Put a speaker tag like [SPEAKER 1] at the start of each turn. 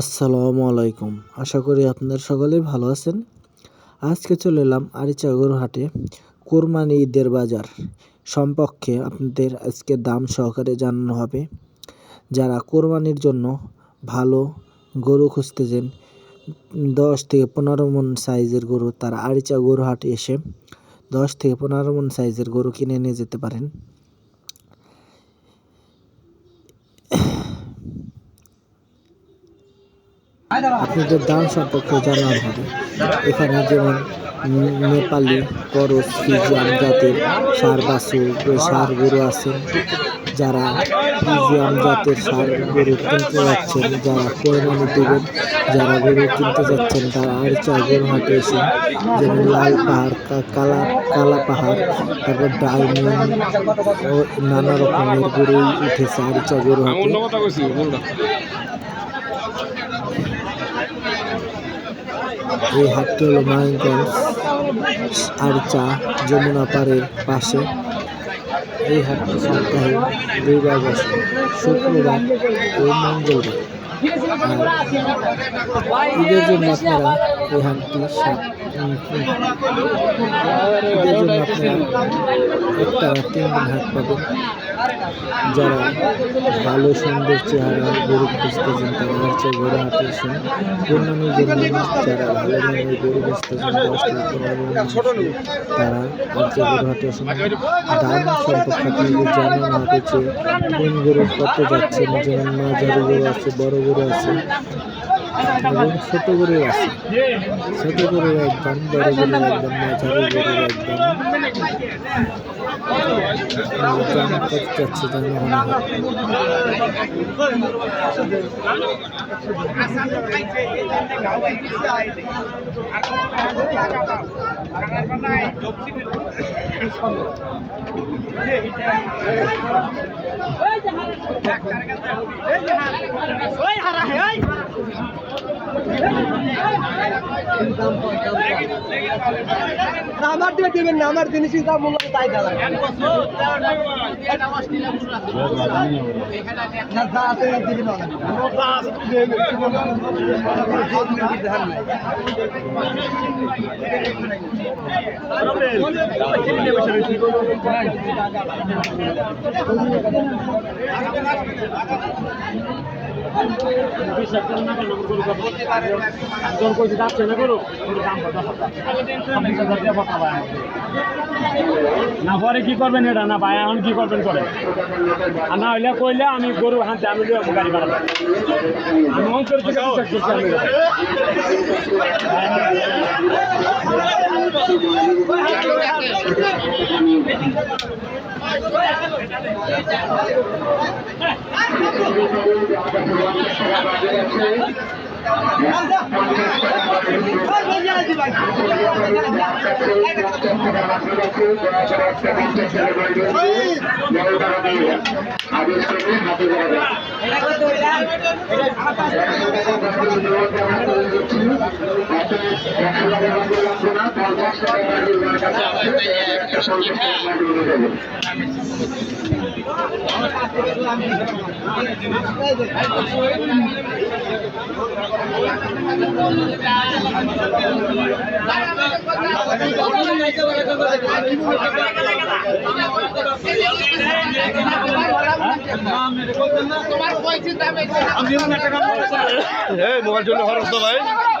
[SPEAKER 1] আসসালামু আলাইকুম। আশা করি আপনার সকলেই ভালো আছেন। আজকে চলে এলাম আরিচাগর হাটে কোরবানি ঈদের বাজার সম্পর্কে আপনাদের আজকে দাম সহকারে জানানো হবে। যারা কোরবানির জন্য ভালো গরু খুঁজতেছেন, দশ থেকে পনেরো মন সাইজের গরু, তারা আরিচা গরু হাটে এসে দশ থেকে পনেরো মন সাইজের গরু কিনে নিয়ে যেতে পারেন। আপনাদের দাম সম্পর্কে জানানো হবে। এখানে যেমন নেপালি করস ফিজিয়াম জাতের সার বাছু সার গরু আছেন যারা ফিজিয়াম জাতের সার গরু কিনতে যাচ্ছেন, যারা কোরবানি দেবেন, যারা গরু কিনতে যাচ্ছেন, তারা আর গরু হাটে এসে যেমন লাল পাহাড় কালা কালা পাহাড়, তারপর ডায়মন্ড ও নানা রকমের গরু উঠেছে আরিচা গরু হাটে। এই হাটটি হলো মায়াঙ্কর আর চা যমুনা পাড়ের পাশে। এই হাটটি সপ্তাহে দুইবার বসে। শুক্রবার ও মঙ্গলবার। জন্য আপনারা এই জন্য আপনারা একটা তিন হাট পাবেন যারা ভালো সুন্দর চেহারা গরু খুঁজতেছেন তারা হচ্ছে গরু হাটে এসে কোরবানির জন্য যারা ভালো মানের গরু খুঁজতেছেন তারা হচ্ছে গরু হাটে এসে দাম সম্পর্কে জানানো কোন গরু কত যাচ্ছেন যেমন গরু আছে বড় আছে। এবং ছোট গরু আছে। ছোট গরুর একদম, বড় গরুর একদম, মাঝারি গরুর একদম। দাম
[SPEAKER 2] আমার দিয়ে দেবেন না আমার জিনিসই দাম মূল্য তাই না দাম কইছে যাচ্ছে
[SPEAKER 3] না করো দাম কত হাজার পরে কি করবেন এটা? না ভাই, এখন কি করবেন করে আর না হইলে কইলে আমি গরু হাতে আমি গাড়ি বাড়াবো আমি অন্তর থেকে আমি এটা।
[SPEAKER 4] মোবাইল চলে খরচ তো ভাই
[SPEAKER 3] এই দেখো যে নাম্বার